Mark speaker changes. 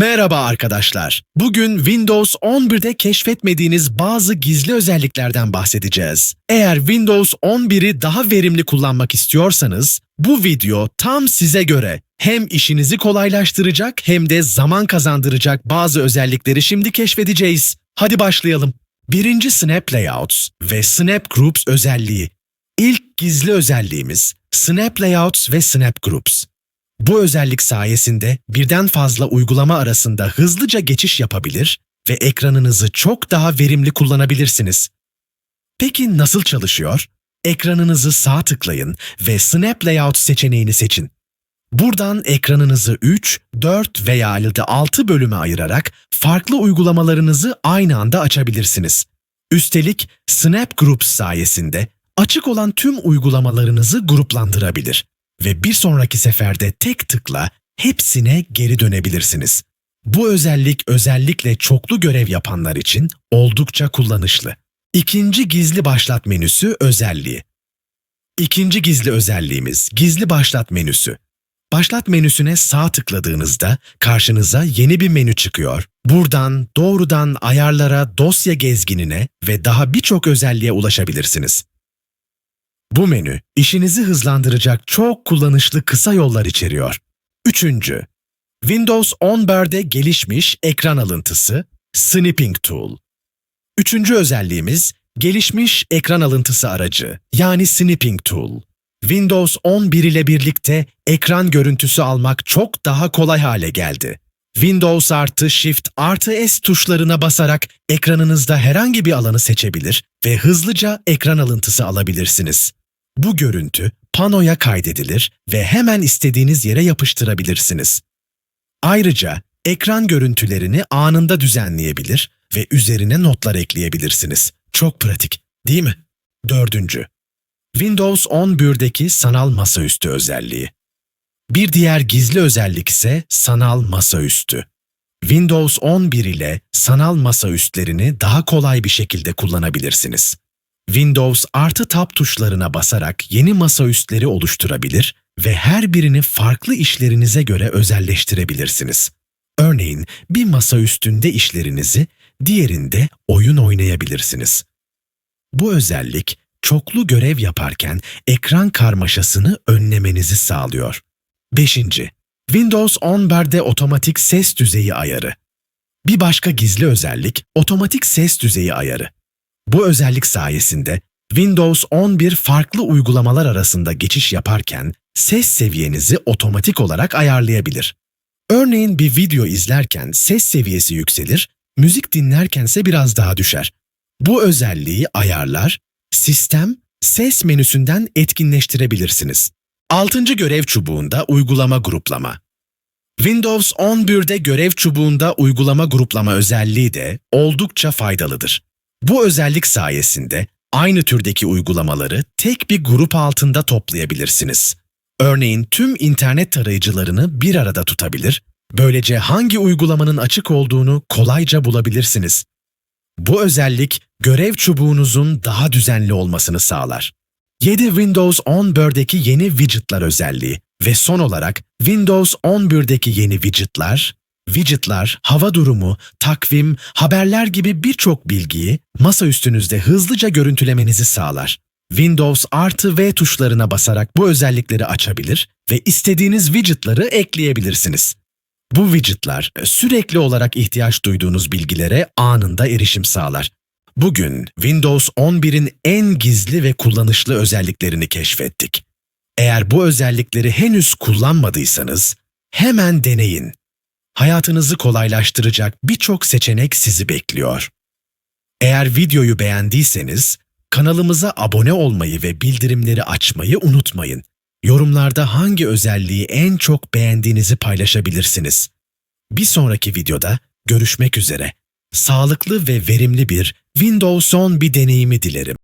Speaker 1: Merhaba arkadaşlar. Bugün Windows 11'de keşfetmediğiniz bazı gizli özelliklerden bahsedeceğiz. Eğer Windows 11'i daha verimli kullanmak istiyorsanız bu video tam size göre. Hem işinizi kolaylaştıracak hem de zaman kazandıracak bazı özellikleri şimdi keşfedeceğiz. Hadi başlayalım. Birinci Snap Layouts ve Snap Groups özelliği. İlk gizli özelliğimiz Snap Layouts ve Snap Groups. Bu özellik sayesinde birden fazla uygulama arasında hızlıca geçiş yapabilir ve ekranınızı çok daha verimli kullanabilirsiniz. Peki nasıl çalışıyor? Ekranınızı sağ tıklayın ve Snap Layout seçeneğini seçin. Buradan ekranınızı 3, 4 veya ya da 6 bölüme ayırarak farklı uygulamalarınızı aynı anda açabilirsiniz. Üstelik Snap Groups sayesinde açık olan tüm uygulamalarınızı gruplandırabilir ve bir sonraki seferde tek tıkla hepsine geri dönebilirsiniz. Bu özellik özellikle çoklu görev yapanlar için oldukça kullanışlı. İkinci gizli başlat menüsü özelliği. İkinci gizli özelliğimiz gizli başlat menüsü. Başlat menüsüne sağ tıkladığınızda karşınıza yeni bir menü çıkıyor. Buradan doğrudan ayarlara, dosya gezginine ve daha birçok özelliğe ulaşabilirsiniz. Bu menü işinizi hızlandıracak çok kullanışlı kısa yollar içeriyor. Üçüncü, Windows 11'de gelişmiş ekran alıntısı Snipping Tool. Üçüncü özelliğimiz gelişmiş ekran alıntısı aracı yani Snipping Tool. Windows 11 ile birlikte ekran görüntüsü almak çok daha kolay hale geldi. Windows artı Shift artı S tuşlarına basarak ekranınızda herhangi bir alanı seçebilir ve hızlıca ekran alıntısı alabilirsiniz. Bu görüntü panoya kaydedilir ve hemen istediğiniz yere yapıştırabilirsiniz. Ayrıca ekran görüntülerini anında düzenleyebilir ve üzerine notlar ekleyebilirsiniz. Çok pratik, değil mi? Dördüncü, Windows 11'deki sanal masaüstü özelliği. Bir diğer gizli özellik ise sanal masaüstü. Windows 11 ile sanal masaüstlerini daha kolay bir şekilde kullanabilirsiniz. Windows artı tab tuşlarına basarak yeni masaüstleri oluşturabilir ve her birini farklı işlerinize göre özelleştirebilirsiniz. Örneğin bir masa üstünde işlerinizi, diğerinde oyun oynayabilirsiniz. Bu özellik çoklu görev yaparken ekran karmaşasını önlemenizi sağlıyor. 5. Windows 11'de otomatik ses düzeyi ayarı. Bir başka gizli özellik otomatik ses düzeyi ayarı. Bu özellik sayesinde Windows 11 farklı uygulamalar arasında geçiş yaparken ses seviyenizi otomatik olarak ayarlayabilir. Örneğin bir video izlerken ses seviyesi yükselir, müzik dinlerkense biraz daha düşer. Bu özelliği ayarlar, sistem, ses menüsünden etkinleştirebilirsiniz. Altıncı görev çubuğunda uygulama gruplama. Windows 11'de görev çubuğunda uygulama gruplama özelliği de oldukça faydalıdır. Bu özellik sayesinde aynı türdeki uygulamaları tek bir grup altında toplayabilirsiniz. Örneğin tüm internet tarayıcılarını bir arada tutabilir, böylece hangi uygulamanın açık olduğunu kolayca bulabilirsiniz. Bu özellik görev çubuğunuzun daha düzenli olmasını sağlar. 7 Windows 11'deki yeni widgetlar özelliği ve son olarak Windows 11'deki yeni widgetlar, widgetlar, hava durumu, takvim, haberler gibi birçok bilgiyi masa üstünüzde hızlıca görüntülemenizi sağlar. Windows artı V tuşlarına basarak bu özellikleri açabilir ve istediğiniz widgetları ekleyebilirsiniz. Bu widgetlar sürekli olarak ihtiyaç duyduğunuz bilgilere anında erişim sağlar. Bugün Windows 11'in en gizli ve kullanışlı özelliklerini keşfettik. Eğer bu özellikleri henüz kullanmadıysanız hemen deneyin. Hayatınızı kolaylaştıracak birçok seçenek sizi bekliyor. Eğer videoyu beğendiyseniz kanalımıza abone olmayı ve bildirimleri açmayı unutmayın. Yorumlarda hangi özelliği en çok beğendiğinizi paylaşabilirsiniz. Bir sonraki videoda görüşmek üzere. Sağlıklı ve verimli bir Windows 10 bir deneyimi dilerim.